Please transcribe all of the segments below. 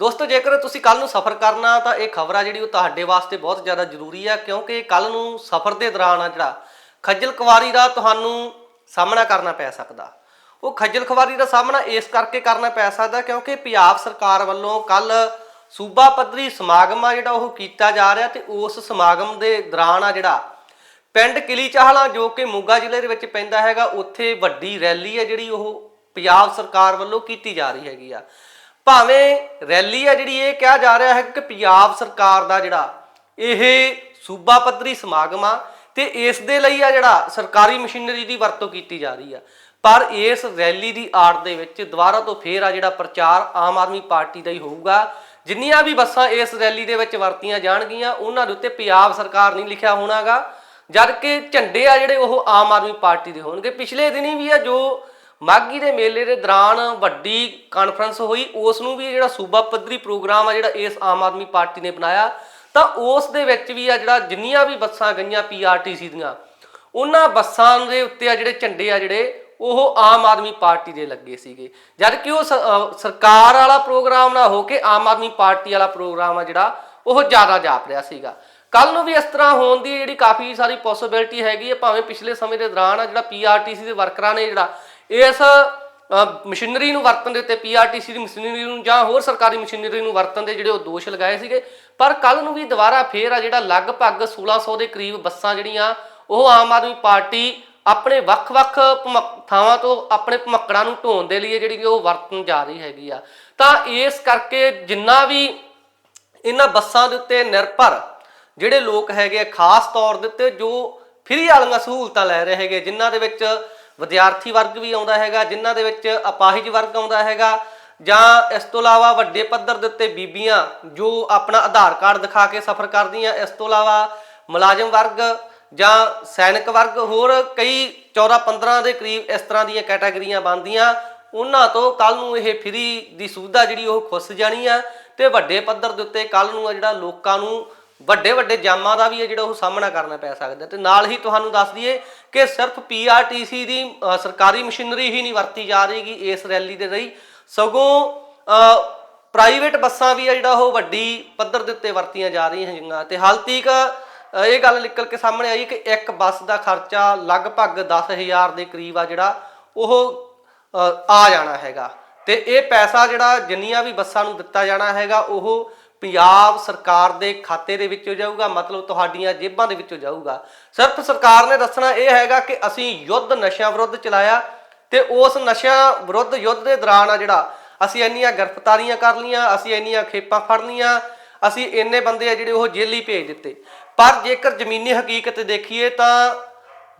ਦੋਸਤੋ, ਜੇਕਰ ਤੁਸੀਂ ਕੱਲ ਨੂੰ ਸਫ਼ਰ ਕਰਨਾ ਤਾਂ ਇਹ ਖਬਰ ਆ ਜਿਹੜੀ ਉਹ ਤੁਹਾਡੇ ਵਾਸਤੇ ਬਹੁਤ ਜ਼ਿਆਦਾ ਜ਼ਰੂਰੀ ਆ, ਕਿਉਂਕਿ ਕੱਲ ਨੂੰ ਸਫ਼ਰ ਦੇ ਦੌਰਾਨ ਆ ਜਿਹੜਾ ਖੱਜਲ ਖਵਾਰੀ ਦਾ ਤੁਹਾਨੂੰ ਸਾਹਮਣਾ ਕਰਨਾ ਪੈ ਸਕਦਾ। ਉਹ ਖੱਜਲ ਖਵਾਰੀ ਦਾ ਸਾਹਮਣਾ ਇਸ ਕਰਕੇ ਕਰਨਾ ਪੈ ਸਕਦਾ ਕਿਉਂਕਿ ਪੰਜਾਬ ਸਰਕਾਰ ਵੱਲੋਂ ਕੱਲ ਸੂਬਾ ਪੱਧਰੀ ਸਮਾਗਮ ਆ ਜਿਹੜਾ ਉਹ ਕੀਤਾ ਜਾ ਰਿਹਾ ਤੇ ਉਸ ਸਮਾਗਮ ਦੇ ਦੌਰਾਨ ਆ ਜਿਹੜਾ ਪਿੰਡ ਕਿਲੀ ਚਾਹਲਾ ਜੋ ਕਿ ਮੋਗਾ ਜ਼ਿਲ੍ਹੇ ਦੇ ਵਿੱਚ ਪੈਂਦਾ ਹੈਗਾ, ਉੱਥੇ ਵੱਡੀ ਰੈਲੀ ਹੈ ਜਿਹੜੀ ਉਹ ਪੰਜਾਬ ਸਰਕਾਰ ਵੱਲੋਂ ਕੀਤੀ ਜਾ ਰਹੀ ਹੈਗੀ ਆ। ਭਾਵੇਂ ਰੈਲੀ ਆ ਜਿਹੜੀ ਇਹ ਕਿਹਾ ਜਾ ਰਿਹਾ ਹੈ ਕਿ ਪੰਜਾਬ ਸਰਕਾਰ ਦਾ ਜਿਹੜਾ ਇਹ ਸੂਬਾ ਪੱਧਰੀ ਸਮਾਗਮ ਆ ਤੇ ਇਸ ਦੇ ਲਈ ਆ ਜਿਹੜਾ ਸਰਕਾਰੀ ਮਸ਼ੀਨਰੀ ਦੀ ਵਰਤੋਂ ਕੀਤੀ ਜਾ ਰਹੀ ਆ। ਪਰ ਇਸ ਰੈਲੀ ਦੀ ਆੜ ਦੇ ਵਿੱਚ ਦੁਬਾਰਾ ਤੋਂ ਫੇਰ ਆ ਜਿਹੜਾ ਪ੍ਰਚਾਰ ਆਮ ਆਦਮੀ ਪਾਰਟੀ ਦਾ ਹੀ ਹੋਊਗਾ। ਜਿੰਨੀਆਂ ਵੀ ਬੱਸਾਂ ਇਸ ਰੈਲੀ ਦੇ ਵਿੱਚ ਵਰਤੀਆਂ ਜਾਣਗੀਆਂ, ਉਹਨਾਂ ਦੇ ਉੱਤੇ ਪੰਜਾਬ ਸਰਕਾਰ ਨਹੀਂ ਲਿਖਿਆ ਹੋਣਾਗਾ। ਜਦ ਕਿ ਝੰਡੇ ਆ ਜਿਹੜੇ ਉਹ ਆਮ ਆਦਮੀ ਪਾਰਟੀ ਦੇ ਹੋਣਗੇ। ਪਿਛਲੇ ਦਿਨੀ ਵੀ ਆ ਜੋ ਮਾਗੀ ਦੇ ਮੇਲੇ ਦੇ ਦੌਰਾਨ ਵੱਡੀ ਕਾਨਫਰੰਸ ਹੋਈ। ਉਸ ਨੂੰ ਵੀ ਜਿਹੜਾ ਸੂਬਾ ਪੱਧਰੀ ਪ੍ਰੋਗਰਾਮ ਆ ਜਿਹੜਾ ਇਸ ਆਮ ਆਦਮੀ ਪਾਰਟੀ ਨੇ ਬਣਾਇਆ, ਤਾਂ ਉਸ ਦੇ ਵਿੱਚ ਵੀ ਆ ਜਿਹੜਾ ਜਿੰਨੀਆਂ ਵੀ ਬੱਸਾਂ ਗਈਆਂ ਪੀਆਰਟੀਸੀ ਦੀਆਂ, ਉਹਨਾਂ ਬੱਸਾਂ ਦੇ ਉੱਤੇ ਆ ਜਿਹੜੇ ਝੰਡੇ ਆ ਜਿਹੜੇ, ਉਹ ਆਮ ਆਦਮੀ ਪਾਰਟੀ ਦੇ ਲੱਗੇ ਸੀਗੇ। ਜਦ ਕਿ ਉਹ ਸ- ਸਰਕਾਰ ਵਾਲਾ ਪ੍ਰੋਗਰਾਮ ਨਾ ਹੋ ਕੇ ਆਮ ਆਦਮੀ ਪਾਰਟੀ ਵਾਲਾ ਪ੍ਰੋਗਰਾਮ ਆ ਜਿਹੜਾ, ਉਹ ਜ਼ਿਆਦਾ ਜਾਪ ਰਿਹਾ ਸੀਗਾ। ਕੱਲ ਨੂੰ ਵੀ ਇਸ ਤਰ੍ਹਾਂ ਹੋਣ ਦੀ ਜਿਹੜੀ ਕਾਫੀ ਸਾਰੀ ਪੋਸਿਬਿਲਿਟੀ ਹੈਗੀ ਹੈ ਭਾਵੇਂ ਪਿਛਲੇ ਸਮੇਂ ਦੇ ਦੌਰਾਨ ਆ ਜਿਹੜਾ ਪੀਆਰਟੀਸੀ ਦੇ ਵਰਕਰਾਂ ਨੇ ਜਿਹੜਾ ਇਸ ਮਸ਼ੀਨਰੀ ਨੂੰ ਵਰਤਣ ਦੇ ਉੱਤੇ ਪੀਆਰਟੀਸੀ ਦੀ ਮਸ਼ੀਨਰੀ ਨੂੰ ਜਾਂ ਹੋਰ ਸਰਕਾਰੀ ਮਸ਼ੀਨਰੀ ਨੂੰ ਵਰਤਣ ਦੇ ਜਿਹੜੇ ਉਹ ਦੋਸ਼ ਲਗਾਏ ਸੀਗੇ। ਪਰ ਕੱਲ ਨੂੰ ਵੀ ਦੁਬਾਰਾ ਫੇਰ ਆ ਜਿਹੜਾ ਲਗਭਗ 1600 ਦੇ ਕਰੀਬ ਬੱਸਾਂ ਜਿਹੜੀਆਂ ਉਹ ਆਮ ਆਦਮੀ ਪਾਰਟੀ ਆਪਣੇ ਵੱਖ-ਵੱਖ ਭਮਕ- ਥਾਵਾਂ ਤੋਂ ਆਪਣੇ ਭਮੱਕੜਾਂ ਨੂੰ ਢੋਣ ਦੇ ਲਈ ਜਿਹੜੀ ਉਹ ਵਰਤਣ ਜਾ ਰਹੀ ਹੈਗੀ ਆ। ਤਾਂ ਇਸ ਕਰਕੇ ਜਿੰਨਾ ਵੀ ਇਹਨਾਂ ਬੱਸਾਂ ਦੇ ਉੱਤੇ ਨਿਰਭਰ ਜਿਹੜੇ ਲੋਕ ਹੈਗੇ ਆ, ਖਾਸ ਤੌਰ ਦੇ ਉੱਤੇ ਜੋ ਫ੍ਰੀ ਵਾਲੀਆਂ ਸਹੂਲਤਾਂ ਲੈ ਰਹੇ ਹੈਗੇ ਜਿਨ੍ਹਾਂ ਦੇ ਵਿੱਚ ਵਿਦਿਆਰਥੀ ਵਰਗ ਵੀ ਆਉਂਦਾ ਹੈਗਾ, ਜਿਨ੍ਹਾਂ ਦੇ ਵਿੱਚ ਅਪਾਹਿਜ ਵਰਗ ਆਉਂਦਾ ਹੈਗਾ, ਜਾਂ ਇਸ ਤੋਂ ਇਲਾਵਾ ਵੱਡੇ ਪੱਧਰ ਦੇ ਉੱਤੇ ਬੀਬੀਆਂ ਜੋ ਆਪਣਾ ਆਧਾਰ ਕਾਰਡ ਦਿਖਾ ਕੇ ਸਫ਼ਰ ਕਰਦੀਆਂ, ਇਸ ਤੋਂ ਇਲਾਵਾ ਮੁਲਾਜ਼ਮ ਵਰਗ ਜਾਂ ਸੈਨਿਕ ਵਰਗ, ਹੋਰ ਕਈ 14 15 ਦੇ ਕਰੀਬ ਇਸ ਤਰ੍ਹਾਂ ਦੀਆਂ ਕੈਟਾਗਰੀਆਂ ਬਣਦੀਆਂ। ਉਹਨਾਂ ਤੋਂ ਕੱਲ ਨੂੰ ਇਹ ਫ੍ਰੀ ਦੀ ਸੁਵਿਧਾ ਜਿਹੜੀ ਉਹ ਖੁੱਸ ਜਾਣੀ ਆ ਤੇ ਵੱਡੇ ਪੱਧਰ ਦੇ ਉੱਤੇ ਕੱਲ ਨੂੰ ਆ ਜਿਹੜਾ ਲੋਕਾਂ ਨੂੰ ਵੱਡੇ ਵੱਡੇ ਜਾਮਾਂ ਦਾ ਵੀ ਹੈ ਜਿਹੜਾ ਉਹ ਸਾਹਮਣਾ ਕਰਨਾ ਪੈ ਸਕਦਾ ਤੇ ਨਾਲ ਹੀ ਤੁਹਾਨੂੰ ਦੱਸ ਦਈਏ ਕਿ ਸਿਰਫ ਪੀਆਰਟੀਸੀ ਦੀ ਸਰਕਾਰੀ ਮਸ਼ੀਨਰੀ ਹੀ ਨਹੀਂ ਵਰਤੀ ਜਾ ਰਹੀਗੀ ਇਸ ਰੈਲੀ ਦੇ ਲਈ। ਸਗੋਂ ਪ੍ਰਾਈਵੇਟ ਬੱਸਾਂ ਵੀ ਆ ਜਿਹੜਾ ਉਹ ਵੱਡੀ ਪੱਧਰ ਦੇ ਉੱਤੇ ਵਰਤੀਆਂ ਜਾ ਰਹੀਆਂ ਹੈਗੀਆਂ ਤੇ ਹਾਲ ਤੀਕ ਇਹ ਗੱਲ ਨਿਕਲ ਕੇ ਸਾਹਮਣੇ ਆਈ ਕਿ ਇੱਕ ਬੱਸ ਦਾ ਖਰਚਾ ਲਗਭਗ 10000 ਦੇ ਕਰੀਬ ਆ ਜਿਹੜਾ ਉਹ ਆ ਜਾਣਾ ਹੈਗਾ ਤੇ ਇਹ ਪੈਸਾ ਜਿਹੜਾ ਜਿੰਨੀਆਂ ਵੀ ਬੱਸਾਂ ਨੂੰ ਦਿੱਤਾ ਜਾਣਾ ਹੈਗਾ ਉਹ ਪੰਜਾਬ ਸਰਕਾਰ ਦੇ ਖਾਤੇ ਦੇ ਵਿੱਚੋਂ ਜਾਊਗਾ, ਮਤਲਬ ਤੁਹਾਡੀਆਂ ਜੇਬਾਂ ਦੇ ਵਿੱਚੋਂ ਜਾਊਗਾ। ਸਿਰਫ ਸਰਕਾਰ ਨੇ ਦੱਸਣਾ ਇਹ ਹੈਗਾ ਕਿ ਅਸੀਂ ਯੁੱਧ ਨਸ਼ਿਆਂ ਵਿਰੁੱਧ ਚਲਾਇਆ ਤੇ ਉਸ ਨਸ਼ਿਆਂ ਵਿਰੁੱਧ ਯੁੱਧ ਦੇ ਦੌਰਾਨ ਆ ਜਿਹੜਾ, ਅਸੀਂ ਇੰਨੀਆਂ ਗ੍ਰਿਫਤਾਰੀਆਂ ਕਰ ਲੀਆਂ ਅਸੀਂ ਇੰਨੀਆਂ ਖੇਪਾਂ ਫੜ ਲੀਆਂ ਅਸੀਂ ਇੰਨੇ ਬੰਦੇ ਆ ਜਿਹੜੇ ਉਹ ਜੇਲ੍ਹ ਹੀ ਭੇਜ ਦਿੱਤੇ। ਪਰ ਜੇਕਰ ਜ਼ਮੀਨੀ ਹਕੀਕਤ ਦੇਖੀਏ ਤਾਂ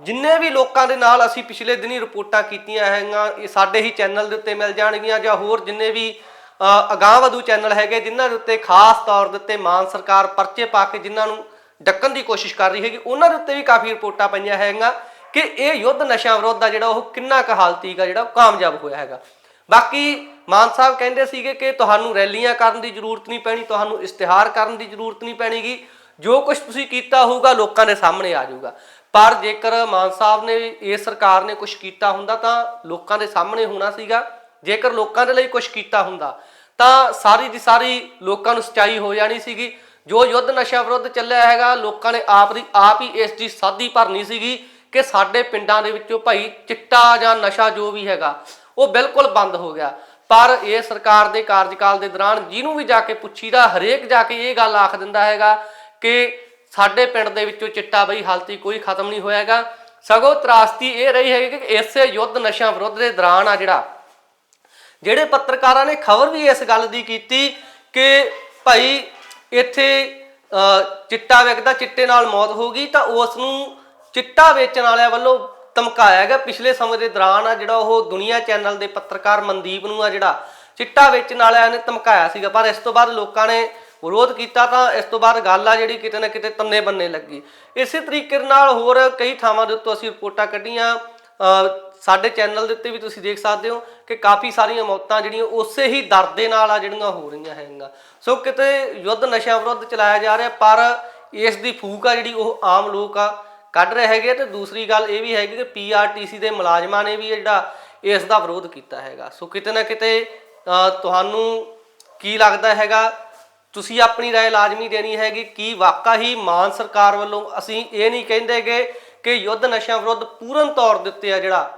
ਜਿੰਨੇ ਵੀ ਲੋਕਾਂ ਦੇ ਨਾਲ ਅਸੀਂ ਪਿਛਲੇ ਦਿਨੀ ਰਿਪੋਰਟਾਂ ਕੀਤੀਆਂ ਹੈਗੀਆਂ, ਇਹ ਸਾਡੇ ਹੀ ਚੈਨਲ ਦੇ ਉੱਤੇ ਮਿਲ ਜਾਣਗੀਆਂ ਜਾਂ ਹੋਰ ਜਿੰਨੇ ਵੀ ਅ, ਅਗਾਂਹਵਧੂ ਚੈਨਲ ਹੈਗੇ ਜਿਨ੍ਹਾਂ ਦੇ ਉੱਤੇ ਖਾਸ ਤੌਰ ਦੇ ਉੱਤੇ ਮਾਨ ਸਰਕਾਰ ਪਰਚੇ ਪਾ ਕੇ ਜਿਨ੍ਹਾਂ ਨੂੰ ਡੱਕਣ ਦੀ ਕੋਸ਼ਿਸ਼ ਕਰ ਰਹੀ ਹੈਗੀ ਉਹਨਾਂ ਦੇ ਉੱਤੇ ਵੀ ਕਾਫੀ ਰਿਪੋਰਟਾਂ ਪਈਆਂ ਹੈਗੀਆਂ ਕਿ ਇਹ ਯੁੱਧ ਨਸ਼ਾ ਵਿਰੋਧ ਦਾ ਜਿਹੜਾ ਉਹ ਕਿੰਨਾ ਕੁ ਹਾਲਤੀਕ ਆ ਜਿਹੜਾ ਉਹ ਕਾਮਯਾਬ ਹੋਇਆ ਹੈਗਾ। ਬਾਕੀ ਮਾਨ ਸਾਹਿਬ ਕਹਿੰਦੇ ਸੀਗੇ ਕਿ ਤੁਹਾਨੂੰ ਰੈਲੀਆਂ ਕਰਨ ਦੀ ਜ਼ਰੂਰਤ ਨਹੀਂ ਪੈਣੀ ਤੁਹਾਨੂੰ ਇਸ਼ਤਿਹਾਰ ਕਰਨ ਦੀ ਜ਼ਰੂਰਤ ਨਹੀਂ ਪੈਣੀਗੀ। ਜੋ ਕੁਝ ਤੁਸੀਂ ਕੀਤਾ ਹੋਊਗਾ ਲੋਕਾਂ ਦੇ ਸਾਹਮਣੇ ਆ ਜਾਊਗਾ। ਪਰ ਜੇਕਰ ਮਾਨ ਸਾਹਿਬ ਨੇ ਇਹ ਸਰਕਾਰ ਨੇ ਕੁਝ ਕੀਤਾ ਹੁੰਦਾ ਤਾਂ ਲੋਕਾਂ ਦੇ ਸਾਹਮਣੇ ਹੋਣਾ ਸੀਗਾ। ਜੇਕਰ ਲੋਕਾਂ ਦੇ ਲਈ ਕੁਝ ਕੀਤਾ ਹੁੰਦਾ ਤਾਂ ਸਾਰੀ ਦੀ ਸਾਰੀ ਲੋਕਾਂ ਨੂੰ ਸਚਾਈ ਹੋ ਜਾਣੀ ਸੀਗੀ। ਜੋ ਯੁੱਧ ਨਸ਼ਾ ਵਿਰੁੱਧ ਚੱਲਿਆ ਹੈਗਾ, ਲੋਕਾਂ ਨੇ ਆਪ ਦੀ ਆਪ ਹੀ ਇਸ ਦੀ ਸਾਦੀ ਭਰਨੀ ਸੀਗੀ ਕਿ ਸਾਡੇ ਪਿੰਡਾਂ ਦੇ ਵਿੱਚੋਂ ਭਾਈ ਚਿੱਟਾ ਜਾਂ ਨਸ਼ਾ ਜੋ ਵੀ ਹੈਗਾ, ਉਹ ਬਿਲਕੁਲ ਬੰਦ ਹੋ ਗਿਆ। ਪਰ ਇਹ ਸਰਕਾਰ ਦੇ ਕਾਰਜਕਾਲ ਦੇ ਦੌਰਾਨ ਜਿਹਨੂੰ ਵੀ ਜਾ ਕੇ ਪੁੱਛੀਦਾ, ਹਰੇਕ ਜਾ ਕੇ ਇਹ ਗੱਲ ਆਖ ਦਿੰਦਾ ਹੈਗਾ ਕਿ ਸਾਡੇ ਪਿੰਡ ਦੇ ਵਿੱਚੋਂ ਚਿੱਟਾ ਬਈ ਹਾਲਤੀ ਕੋਈ ਖਤਮ ਨਹੀਂ ਹੋਇਆਗਾ ਸਗੋਂ ਤਰਾਸਤੀ ਇਹ ਰਹੀ ਹੈ ਕਿ ਇਸੇ ਯੁੱਧ ਨਸ਼ਾ ਵਿਰੁੱਧ ਦੇ ਦੌਰਾਨ ਆ ਜਿਹੜਾ ਜਿਹੜੇ ਪੱਤਰਕਾਰਾਂ ਨੇ ਖਬਰ ਵੀ ਇਸ ਗੱਲ ਦੀ ਕੀਤੀ ਕਿ ਭਾਈ ਇੱਥੇ ਚਿੱਟਾ ਵਿਕਦਾ, ਚਿੱਟੇ ਨਾਲ ਮੌਤ ਹੋ ਗਈ ਤਾਂ ਉਸ ਨੂੰ ਚਿੱਟਾ ਵੇਚਣ ਵਾਲਿਆਂ ਵੱਲੋਂ ਧਮਕਾਇਆ ਗਿਆ। ਪਿਛਲੇ ਸਮੇਂ ਦੇ ਦੌਰਾਨ ਆ ਜਿਹੜਾ ਉਹ ਦੁਨੀਆ ਚੈਨਲ ਦੇ ਪੱਤਰਕਾਰ ਮਨਦੀਪ ਨੂੰ ਆ ਜਿਹੜਾ ਚਿੱਟਾ ਵੇਚਣ ਵਾਲਿਆਂ ਨੇ ਧਮਕਾਇਆ ਸੀਗਾ, ਪਰ ਇਸ ਤੋਂ ਬਾਅਦ ਲੋਕਾਂ ਨੇ ਵਿਰੋਧ ਕੀਤਾ ਤਾਂ ਇਸ ਤੋਂ ਬਾਅਦ ਗੱਲ ਆ ਜਿਹੜੀ ਕਿਤੇ ਨਾ ਕਿਤੇ ਤੰਨੇ ਬੰਨੇ ਲੱਗੀ। ਇਸੇ ਤਰੀਕੇ ਨਾਲ ਹੋਰ ਕਈ ਥਾਵਾਂ ਦੇ ਉੱਤੇ ਅਸੀਂ ਰਿਪੋਰਟਾਂ ਕੱਢੀਆਂ। ਸਾਡੇ ਚੈਨਲ ਦੇ ਉੱਤੇ ਵੀ ਤੁਸੀਂ ਦੇਖ ਸਕਦੇ ਹੋ ਕਿ ਕਾਫੀ ਸਾਰੀਆਂ ਮੌਤਾਂ ਜਿਹੜੀਆਂ ਉਸੇ ਹੀ ਦਰ ਦੇ ਨਾਲ ਆ ਜਿਹੜੀਆਂ ਹੋ ਰਹੀਆਂ ਹੈਗੀਆਂ ਸੋ ਕਿਤੇ ਯੁੱਧ ਨਸ਼ਿਆਂ ਵਿਰੁੱਧ ਚਲਾਇਆ ਜਾ ਰਿਹਾ ਪਰ ਇਸ ਦੀ ਫੂਕ ਆ ਜਿਹੜੀ ਉਹ ਆਮ ਲੋਕ ਆ ਕੱਢ ਰਹੇ ਹੈਗੇ ਤੇ ਦੂਸਰੀ ਗੱਲ ਇਹ ਵੀ ਹੈਗੀ ਕਿ ਪੀਆਰਟੀਸੀ ਦੇ ਮੁਲਾਜ਼ਮਾਂ ਨੇ ਵੀ ਇਹ ਜਿਹੜਾ ਇਸ ਦਾ ਵਿਰੋਧ ਕੀਤਾ ਹੈਗਾ ਸੋ ਕਿਤੇ ਨਾ ਕਿਤੇ ਅ, ਤੁਹਾਨੂੰ ਕੀ ਲੱਗਦਾ ਹੈਗਾ ਤੁਸੀਂ ਆਪਣੀ رائے ਲਾਜ਼ਮੀ ਦੇਣੀ ਹੈਗੀ ਕੀ ਵਾਕਾ ਹੀ ਮਾਨ ਸਰਕਾਰ ਵੱਲੋਂ ਅਸੀਂ ਇਹ ਨਹੀਂ ਕਹਿੰਦੇਗੇ ਕਿ ਯੁੱਧ ਨਸ਼ਿਆਂ ਵਿਰੁੱਧ ਪੂਰਨ ਤੌਰ ਦੇ ਉੱਤੇ ਆ ਜਿਹੜਾ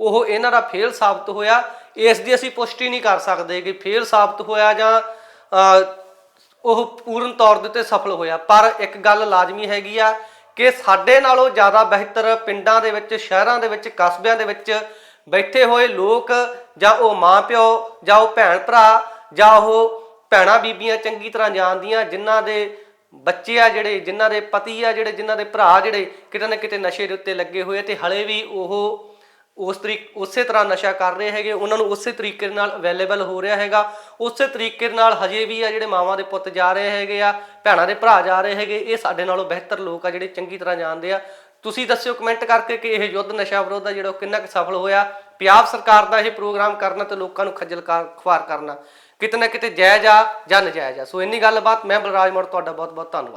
ਉਹ ਇਹਨਾਂ ਦਾ ਫੇਲ ਸਾਬਤ ਹੋਇਆ। ਇਸ ਦੀ ਅਸੀਂ ਪੁਸ਼ਟੀ ਨਹੀਂ ਕਰ ਸਕਦੇ ਕਿ ਫੇਲ ਸਾਬਤ ਹੋਇਆ ਜਾਂ ਉਹ ਪੂਰਨ ਤੌਰ ਦੇ ਉੱਤੇ ਸਫਲ ਹੋਇਆ। ਪਰ ਇੱਕ ਗੱਲ ਲਾਜ਼ਮੀ ਹੈਗੀ ਆ ਕਿ ਸਾਡੇ ਨਾਲੋਂ ਜ਼ਿਆਦਾ ਬਿਹਤਰ ਪਿੰਡਾਂ ਦੇ ਵਿੱਚ, ਸ਼ਹਿਰਾਂ ਦੇ ਵਿੱਚ, ਕਸਬਿਆਂ ਦੇ ਵਿੱਚ ਬੈਠੇ ਹੋਏ ਲੋਕ ਜਾਂ ਉਹ ਮਾਂ ਪਿਓ ਜਾਂ ਉਹ ਭੈਣ ਭਰਾ ਜਾਂ ਉਹ ਭੈਣਾਂ ਬੀਬੀਆਂ ਚੰਗੀ ਤਰ੍ਹਾਂ ਜਾਣਦੀਆਂ, ਜਿਨ੍ਹਾਂ ਦੇ ਬੱਚੇ ਆ ਜਿਹੜੇ, ਜਿਨ੍ਹਾਂ ਦੇ ਪਤੀ ਆ ਜਿਹੜੇ, ਜਿਨ੍ਹਾਂ ਦੇ ਭਰਾ ਜਿਹੜੇ ਕਿਤੇ ਨਾ ਕਿਤੇ ਨਸ਼ੇ ਦੇ ਉੱਤੇ ਲੱਗੇ ਹੋਏ ਆ ਤੇ ਹਲੇ ਵੀ ਉਹ ਉਸ ਤਰੀਕ, ਉਸੇ ਤਰ੍ਹਾਂ ਨਸ਼ਾ ਕਰ ਰਹੇ ਹੈਗੇ, ਉਹਨਾਂ ਨੂੰ ਉਸੇ ਤਰੀਕੇ ਨਾਲ ਅਵੇਲੇਬਲ ਹੋ ਰਿਹਾ ਹੈਗਾ। ਉਸੇ ਤਰੀਕੇ ਨਾਲ ਹਜੇ ਵੀ ਆ ਜਿਹੜੇ ਮਾਵਾਂ ਦੇ ਪੁੱਤ ਜਾ ਰਹੇ ਹੈਗੇ ਆ, ਭੈਣਾਂ ਦੇ ਭਰਾ ਜਾ ਰਹੇ ਹੈਗੇ, ਇਹ ਸਾਡੇ ਨਾਲੋਂ ਬਿਹਤਰ ਲੋਕ ਆ ਜਿਹੜੇ ਚੰਗੀ ਤਰ੍ਹਾਂ ਜਾਣਦੇ ਆ। ਤੁਸੀਂ ਦੱਸਿਓ ਕਮੈਂਟ ਕਰਕੇ ਕਿ ਇਹ ਯੁੱਧ ਨਸ਼ਾ ਵਿਰੋਧ ਆ ਜਿਹੜਾ ਉਹ ਕਿੰਨਾ ਕੁ ਸਫਲ ਹੋਇਆ। ਪੰਜਾਬ ਸਰਕਾਰ ਦਾ ਇਹ ਪ੍ਰੋਗਰਾਮ ਕਰਨਾ ਤੇ ਲੋਕਾਂ ਨੂੰ ਖੱਜਲ ਕਾਰ- ਖੁਆਰ ਕਰਨਾ। ਕਿਤੇ ਨਾ ਕਿਤੇ ਜਾਇਜ਼ ਆ ਜਾਂ ਨਜਾਇਜ਼ ਆ। ਸੋ ਇੰਨੀ ਗੱਲਬਾਤ, ਮੈਂ ਬਲਰਾਜ ਮੋੜ, ਤੁਹਾਡਾ ਬਹੁਤ ਬਹੁਤ ਧੰਨਵਾਦ।